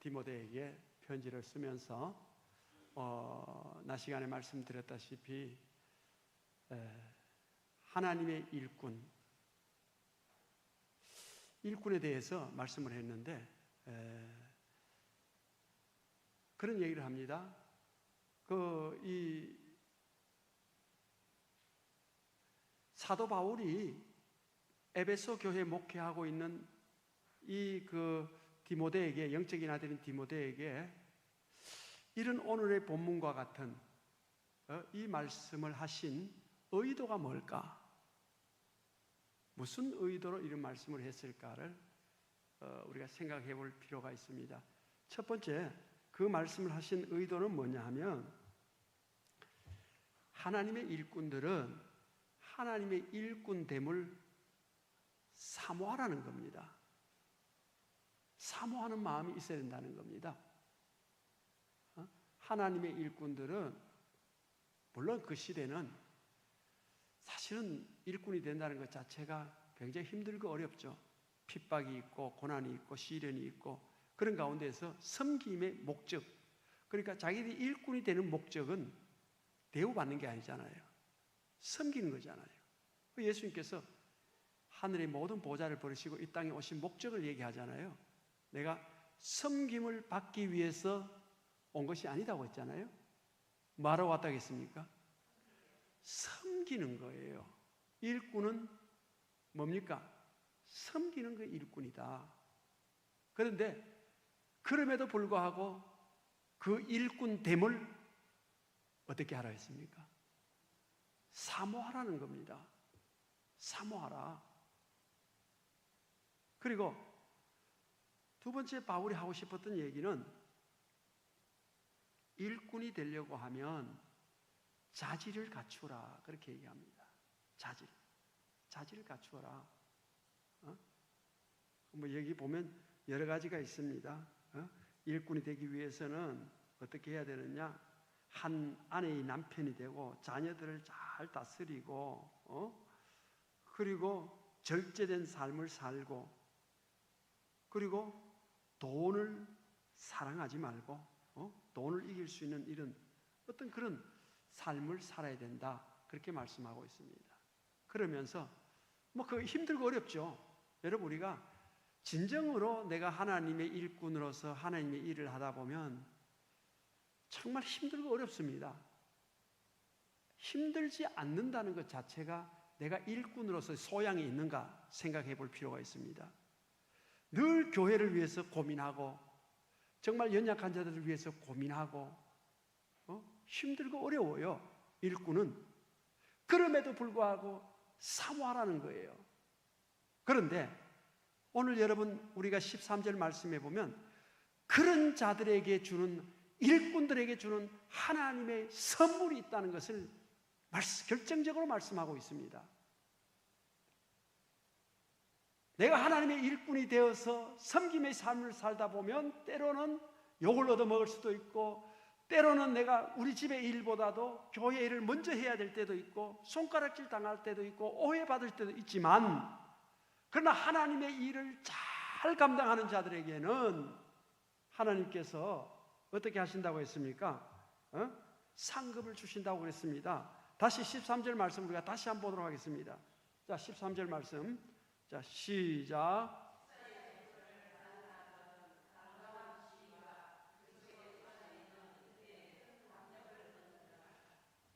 디모데에게 편지를 쓰면서 어, 나 시간에 말씀드렸다시피 에, 하나님의 일꾼 일꾼에 대해서 말씀을 했는데 에, 그런 얘기를 합니다. 그 이 사도 바울이 에베소 교회 목회하고 있는 이 그 디모데에게 영적인 아들인 디모데에게 이런 오늘의 본문과 같은 어, 이 말씀을 하신 의도가 뭘까? 무슨 의도로 이런 말씀을 했을까를 어, 우리가 생각해 볼 필요가 있습니다. 첫 번째, 그 말씀을 하신 의도는 뭐냐 하면 하나님의 일꾼들은 하나님의 일꾼됨을 사모하라는 겁니다. 사모하는 마음이 있어야 된다는 겁니다. 어? 하나님의 일꾼들은 물론 그 시대는 사실은 일꾼이 된다는 것 자체가 굉장히 힘들고 어렵죠. 핍박이 있고 고난이 있고 시련이 있고 그런 가운데서 섬김의 목적 그러니까 자기들이 일꾼이 되는 목적은 대우받는 게 아니잖아요. 섬기는 거잖아요. 예수님께서 하늘의 모든 보좌를 버리시고 이 땅에 오신 목적을 얘기하잖아요. 내가 섬김을 받기 위해서 온 것이 아니다고 했잖아요. 말하 왔다고 했습니까? 섬기는 거예요. 일꾼은 뭡니까? 섬기는 그 일꾼이다. 그런데 그럼에도 불구하고 그 일꾼 됨을 어떻게 하라 했습니까? 사모하라는 겁니다. 사모하라. 그리고 두 번째 바울이 하고 싶었던 얘기는 일꾼이 되려고 하면 자질을 갖추라 그렇게 얘기합니다. 자질, 자질을 갖추어라. 어? 뭐 여기 보면 여러 가지가 있습니다. 어? 일꾼이 되기 위해서는 어떻게 해야 되느냐? 한 아내의 남편이 되고 자녀들을 잘 다스리고 어? 그리고 절제된 삶을 살고 그리고 돈을 사랑하지 말고 어? 돈을 이길 수 있는 이런 어떤 그런 삶을 살아야 된다 그렇게 말씀하고 있습니다. 그러면서 뭐 그 힘들고 어렵죠. 여러분 우리가 진정으로 내가 하나님의 일꾼으로서 하나님의 일을 하다 보면 정말 힘들고 어렵습니다. 힘들지 않는다는 것 자체가 내가 일꾼으로서 소양이 있는가 생각해 볼 필요가 있습니다. 늘 교회를 위해서 고민하고 정말 연약한 자들을 위해서 고민하고 어? 힘들고 어려워요. 일꾼은 그럼에도 불구하고 사모하라는 거예요. 그런데 오늘 여러분 우리가 13절 말씀해 보면 그런 자들에게 주는 일꾼들에게 주는 하나님의 선물이 있다는 것을 결정적으로 말씀하고 있습니다. 내가 하나님의 일꾼이 되어서 섬김의 삶을 살다 보면 때로는 욕을 얻어먹을 수도 있고 때로는 내가 우리 집의 일보다도 교회 일을 먼저 해야 될 때도 있고 손가락질 당할 때도 있고 오해받을 때도 있지만 그러나 하나님의 일을 잘 감당하는 자들에게는 하나님께서 어떻게 하신다고 했습니까? 어? 상급을 주신다고 그랬습니다. 다시 13절 말씀 우리가 다시 한번 보도록 하겠습니다. 자, 13절 말씀. 자, 시작.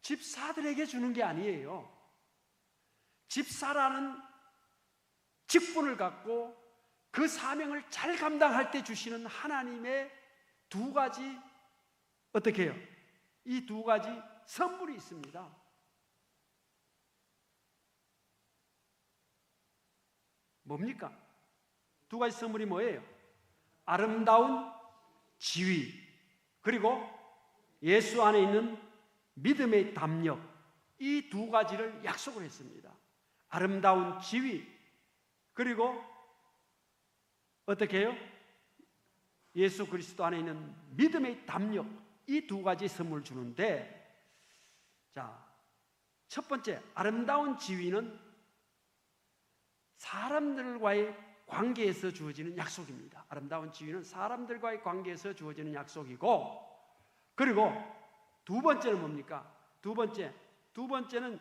집사들에게 주는 게 아니에요. 집사라는 직분을 갖고 그 사명을 잘 감당할 때 주시는 하나님의 두 가지 어떻게 해요? 이 두 가지 선물이 있습니다. 뭡니까? 두 가지 선물이 뭐예요? 아름다운 지위, 그리고 예수 안에 있는 믿음의 담력, 이 두 가지를 약속을 했습니다. 아름다운 지위, 그리고 어떻게 해요? 예수 그리스도 안에 있는 믿음의 담력, 이 두 가지 선물 주는데, 자, 첫 번째, 아름다운 지위는 사람들과의 관계에서 주어지는 약속입니다. 아름다운 지위는 사람들과의 관계에서 주어지는 약속이고 그리고 두 번째는 뭡니까? 두 번째, 두 번째는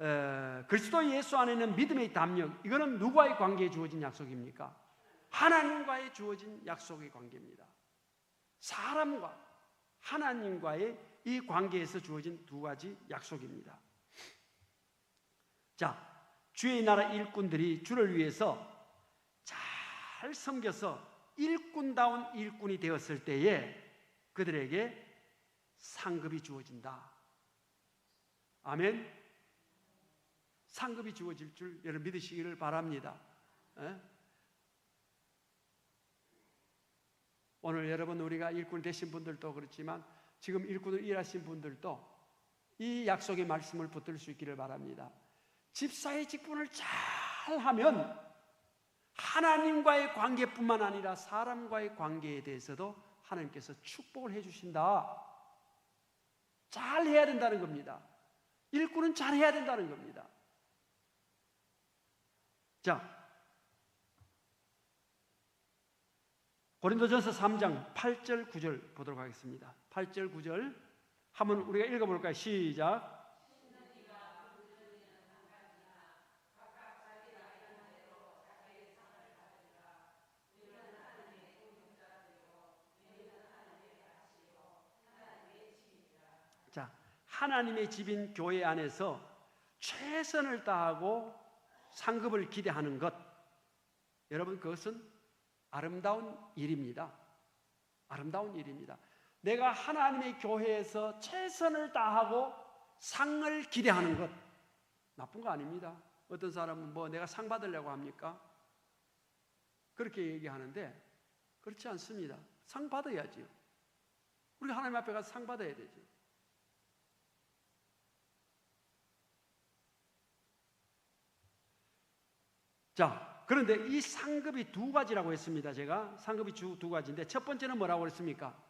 에, 그리스도 예수 안에 있는 믿음의 담력. 이거는 누구와의 관계에 주어진 약속입니까? 하나님과의 주어진 약속의 관계입니다. 사람과 하나님과의 이 관계에서 주어진 두 가지 약속입니다. 자, 주의 나라 일꾼들이 주를 위해서 잘 섬겨서 일꾼다운 일꾼이 되었을 때에 그들에게 상급이 주어진다. 아멘. 상급이 주어질 줄 여러분 믿으시기를 바랍니다. 에? 오늘 여러분 우리가 일꾼 되신 분들도 그렇지만 지금 일꾼을 일하신 분들도 이 약속의 말씀을 붙들 수 있기를 바랍니다. 집사의 직분을 잘 하면 하나님과의 관계뿐만 아니라 사람과의 관계에 대해서도 하나님께서 축복을 해 주신다. 잘 해야 된다는 겁니다. 일꾼은 잘 해야 된다는 겁니다. 자, 고린도전서 3장 8절 9절 보도록 하겠습니다. 8절 9절 한번 우리가 읽어 볼까요? 시작. 자, 하나님의 집인 교회 안에서 최선을 다하고 상급을 기대하는 것. 여러분, 그것은 아름다운 일입니다. 아름다운 일입니다. 내가 하나님의 교회에서 최선을 다하고 상을 기대하는 것. 나쁜 거 아닙니다. 어떤 사람은 뭐 내가 상 받으려고 합니까? 그렇게 얘기하는데 그렇지 않습니다. 상 받아야지요. 우리가 하나님 앞에 가서 상 받아야 되지. 자, 그런데 이 상급이 두 가지라고 했습니다. 제가 상급이 주 두 가지인데 첫 번째는 뭐라고 했습니까?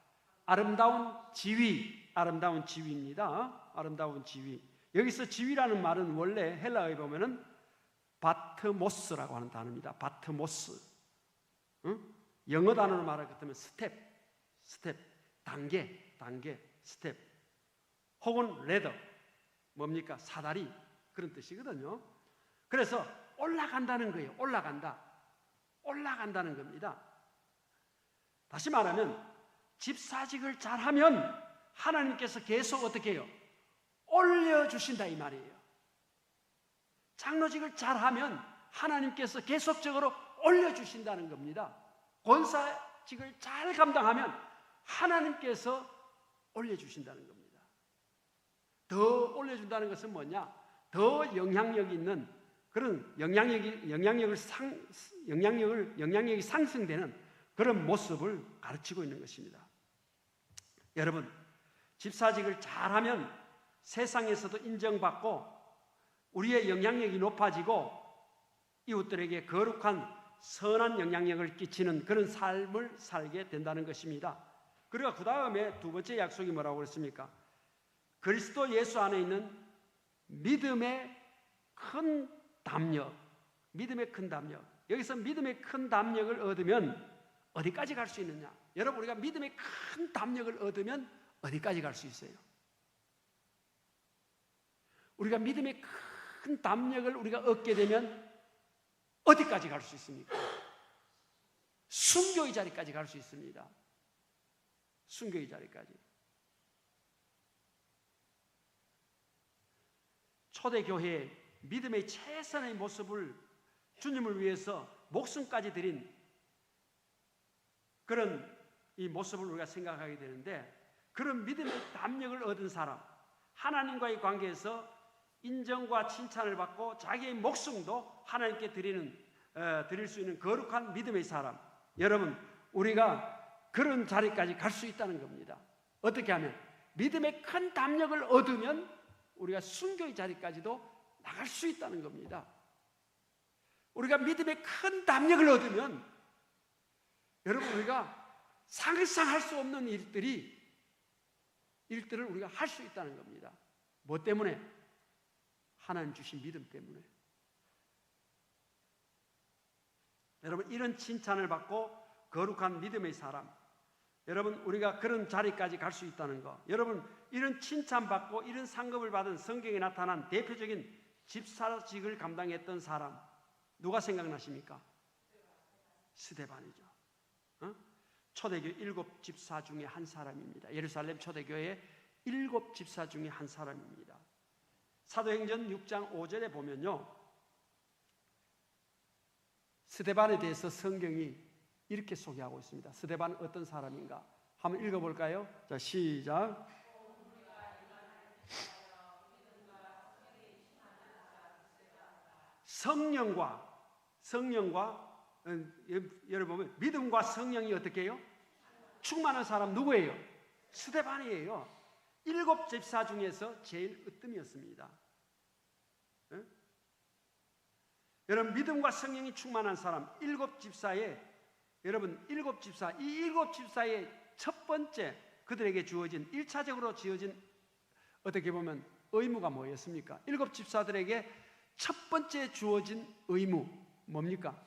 아름다운 지위, 아름다운 지위입니다. 아름다운 지위. 여기서 지위라는 말은 원래 헬라어에 보면은 바트모스라고 하는 단어입니다. 바트모스. 응? 영어 단어로 것 같으면 스텝, 스텝, 단계, 단계, 스텝. 혹은 레더, 뭡니까? 사다리 그런 뜻이거든요. 그래서 올라간다는 거예요. 올라간다. 올라간다는 겁니다. 다시 말하면 집사직을 잘하면 하나님께서 계속 어떻게 해요? 올려주신다 이 말이에요. 장로직을 잘하면 하나님께서 계속적으로 올려주신다는 겁니다. 권사직을 잘 감당하면 하나님께서 올려주신다는 겁니다. 더 올려준다는 것은 뭐냐? 더 영향력 있는 그런 영향력이 영향력을 상 영향력을 영향력이 상승되는 그런 모습을 가르치고 있는 것입니다. 여러분, 집사직을 잘하면 세상에서도 인정받고 우리의 영향력이 높아지고 이웃들에게 거룩한 선한 영향력을 끼치는 그런 삶을 살게 된다는 것입니다. 그리고 그 다음에 두 번째 약속이 뭐라고 그랬습니까? 그리스도 예수 안에 있는 믿음의 큰 담력, 믿음의 큰 담력. 여기서 믿음의 큰 담력을 얻으면 어디까지 갈 수 있느냐? 여러분 우리가 믿음의 큰 담력을 얻으면 어디까지 갈 수 있어요? 우리가 믿음의 큰 담력을 우리가 얻게 되면 어디까지 갈 수 있습니까? 순교의 자리까지 갈 수 있습니다. 순교의 자리까지. 초대교회에 믿음의 최선의 모습을 주님을 위해서 목숨까지 드린 그런 이 모습을 우리가 생각하게 되는데 그런 믿음의 담력을 얻은 사람, 하나님과의 관계에서 인정과 칭찬을 받고 자기의 목숨도 하나님께 드리는 어, 드릴 수 있는 거룩한 믿음의 사람. 여러분, 우리가 그런 자리까지 갈 수 있다는 겁니다. 어떻게 하면 믿음의 큰 담력을 얻으면 우리가 순교의 자리까지도 나갈 수 있다는 겁니다. 우리가 믿음의 큰 담력을 얻으면 여러분 우리가 상상 할 수 없는 일들이 일들을 우리가 할 수 있다는 겁니다. 뭐 때문에? 하나님 주신 믿음 때문에. 여러분 이런 칭찬을 받고 거룩한 믿음의 사람 여러분 우리가 그런 자리까지 갈 수 있다는 거 여러분 이런 칭찬받고 이런 상급을 받은 성경에 나타난 대표적인 집사직을 감당했던 사람 누가 생각나십니까? 스데반이죠. 어? 초대교 일곱 집사 중에 한 사람입니다. 예루살렘 초대교회 일곱 집사 중에 한 사람입니다. 사도행전 6장 5절에 보면요. 스데반에 대해서 성경이 이렇게 소개하고 있습니다. 스데반은 어떤 사람인가? 한번 읽어볼까요? 자, 시작. 성령과 성령과 어, 여러분 보면 믿음과 성령이 어떻게 해요? 충만한 사람 누구예요? 스데반이에요. 일곱 집사 중에서 제일 으뜸이었습니다. 예? 여러분 믿음과 성령이 충만한 사람 일곱 집사에 여러분 일곱 집사 이 일곱 집사의 첫 번째 그들에게 주어진 일차적으로 지어진 어떻게 보면 의무가 뭐였습니까? 일곱 집사들에게 첫 번째 주어진 의무 뭡니까?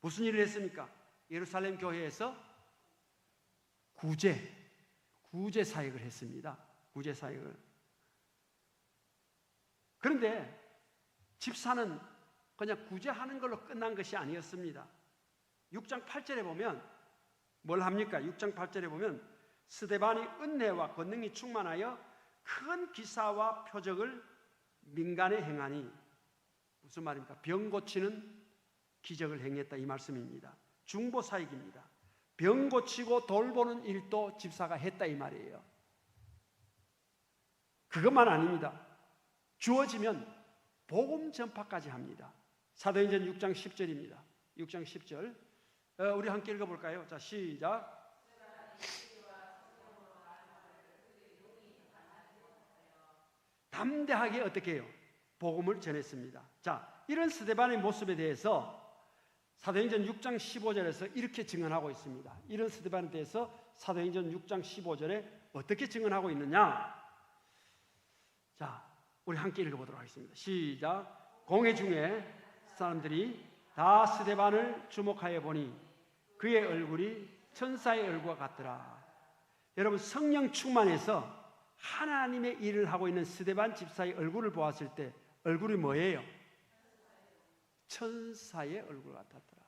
무슨 일을 했습니까? 예루살렘 교회에서 구제 구제 사역을 했습니다. 구제 사역을. 그런데 집사는 그냥 구제하는 걸로 끝난 것이 아니었습니다. 6장 8절에 보면 뭘 합니까? 6장 8절에 보면 스데반이 은혜와 권능이 충만하여 큰 기사와 표적을 민간에 행하니 무슨 말입니까? 병 고치는 기적을 행했다 이 말씀입니다. 중보 사역입니다. 병 고치고 돌보는 일도 집사가 했다 이 말이에요. 그것만 아닙니다. 주어지면 복음 전파까지 합니다. 사도행전 6장 10절입니다. 6장 10절. 어, 우리 함께 읽어볼까요? 자, 시작. 담대하게 어떻게 해요? 복음을 전했습니다. 자, 이런 스데반의 모습에 대해서 사도행전 6장 15절에서 이렇게 증언하고 있습니다. 이런 스데반에 대해서 사도행전 6장 15절에 어떻게 증언하고 있느냐? 자, 우리 함께 읽어보도록 하겠습니다. 시작. 공회 중에 사람들이 다 스데반을 주목하여 보니 그의 얼굴이 천사의 얼굴과 같더라. 여러분 성령 충만해서 하나님의 일을 하고 있는 스데반 집사의 얼굴을 보았을 때 얼굴이 뭐예요? 천사의 얼굴 같았더라.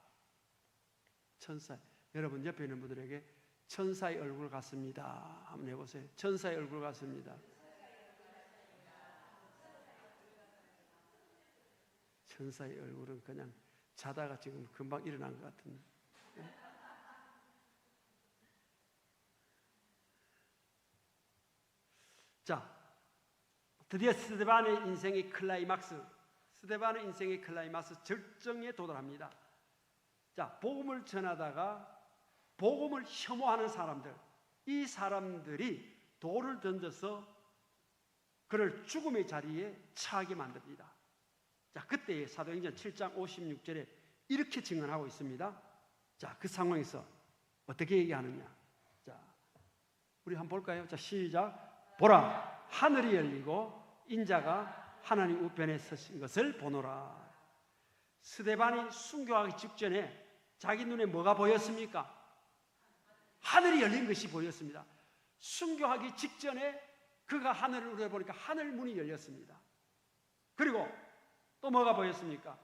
천사. 여러분 옆에 있는 분들에게 천사의 얼굴 같습니다. 한번 해보세요. 천사의 얼굴 같습니다. 천사의 얼굴은 그냥 자다가 지금 금방 일어난 것 같은. 자, 드디어 스데반의 인생의 클라이막스, 스데반의 인생의 클라이막스 절정에 도달합니다. 자, 복음을 전하다가 복음을 혐오하는 사람들, 이 사람들이 돌을 던져서 그를 죽음의 자리에 처하게 만듭니다. 자, 그때 사도행전 7장 56절에 이렇게 증언하고 있습니다. 자, 그 상황에서 어떻게 얘기하느냐? 자, 우리 한번 볼까요? 자, 시작. 보라, 하늘이 열리고 인자가 하나님 우편에 서신 것을 보노라. 스데반이 순교하기 직전에 자기 눈에 뭐가 보였습니까? 하늘이 열린 것이 보였습니다. 순교하기 직전에 그가 하늘을 우려보니까 하늘 문이 열렸습니다. 그리고 또 뭐가 보였습니까?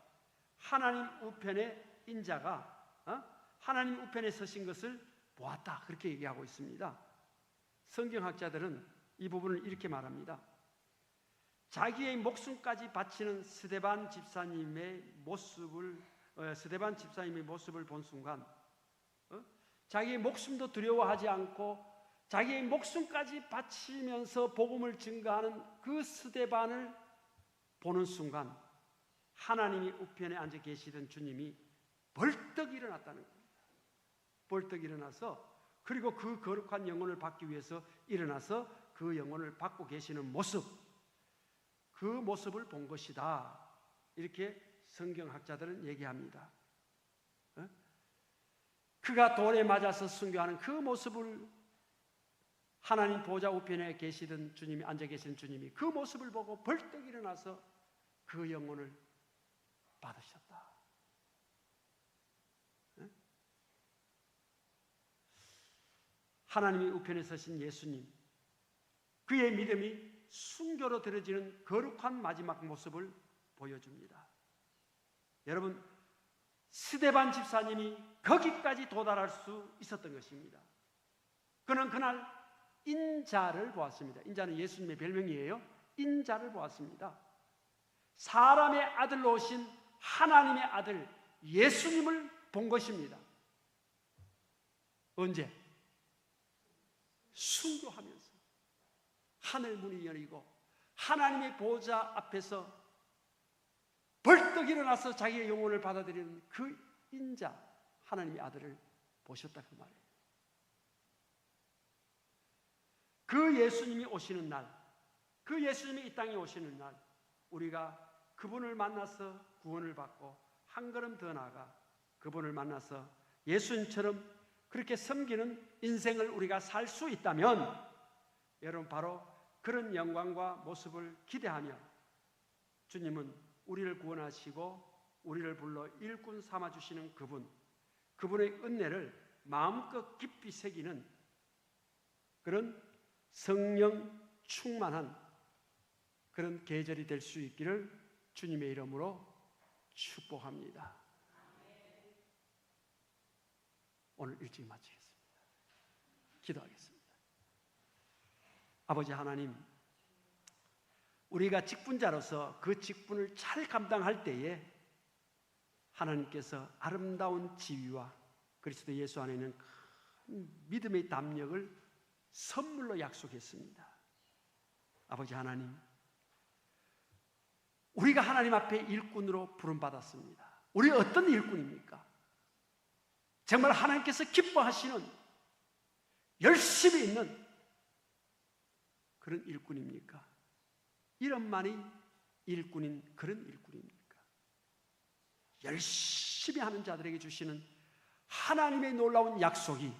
하나님 우편의 인자가 어? 하나님 우편에 서신 것을 보았다. 그렇게 얘기하고 있습니다. 성경학자들은 이 부분을 이렇게 말합니다. 자기의 목숨까지 바치는 스데반 집사님의 모습을 어, 스데반 집사님의 모습을 본 순간 어? 자기의 목숨도 두려워하지 않고 자기의 목숨까지 바치면서 복음을 증거하는 그 스데반을 보는 순간 하나님이 우편에 앉아 계시던 주님이 벌떡 일어났다는 겁니다. 벌떡 일어나서 그리고 그 거룩한 영혼을 받기 위해서 일어나서 그 영혼을 받고 계시는 모습, 그 모습을 본 것이다. 이렇게 성경학자들은 얘기합니다. 어? 그가 돌에 맞아서 순교하는 그 모습을 하나님 보좌 우편에 계시던 주님이 앉아 계신 주님이 그 모습을 보고 벌떡 일어나서 그 영혼을 받으셨다. 어? 하나님이 우편에 서신 예수님, 그의 믿음이 순교로 들어지는 거룩한 마지막 모습을 보여줍니다. 여러분, 스데반 집사님이 거기까지 도달할 수 있었던 것입니다. 그는 그날 인자를 보았습니다. 인자는 예수님의 별명이에요. 인자를 보았습니다. 사람의 아들로 오신 하나님의 아들 예수님을 본 것입니다. 언제? 순교하면서 하늘 문이 열리고 하나님의 보좌 앞에서 벌떡 일어나서 자기의 영혼을 받아들이는 그 인자 하나님의 아들을 보셨다 그 말이에요. 그 예수님이 오시는 날, 그 예수님이 이 땅에 오시는 날, 우리가 그분을 만나서 구원을 받고 한 걸음 더 나아가 그분을 만나서 예수님처럼 그렇게 섬기는 인생을 우리가 살 수 있다면 여러분 바로 그런 영광과 모습을 기대하며 주님은 우리를 구원하시고 우리를 불러 일꾼 삼아 주시는 그분 그분의 은혜를 마음껏 깊이 새기는 그런 성령 충만한 그런 계절이 될 수 있기를 주님의 이름으로 축복합니다. 오늘 일찍 마치겠습니다. 기도하겠습니다. 아버지 하나님, 우리가 직분자로서 그 직분을 잘 감당할 때에 하나님께서 아름다운 지위와 그리스도 예수 안에 있는 큰 믿음의 담력을 선물로 약속했습니다. 아버지 하나님, 우리가 하나님 앞에 일꾼으로 부름받았습니다. 우리 어떤 일꾼입니까? 정말 하나님께서 기뻐하시는 열심히 있는 그런 일꾼입니까? 이런만이 일꾼인 그런 일꾼입니까? 열심히 하는 자들에게 주시는 하나님의 놀라운 약속이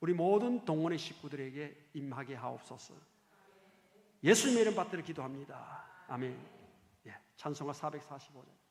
우리 모든 동원의 식구들에게 임하게 하옵소서. 예수님의 이름 받들어 기도합니다. 아멘. 예, 찬송가 445장.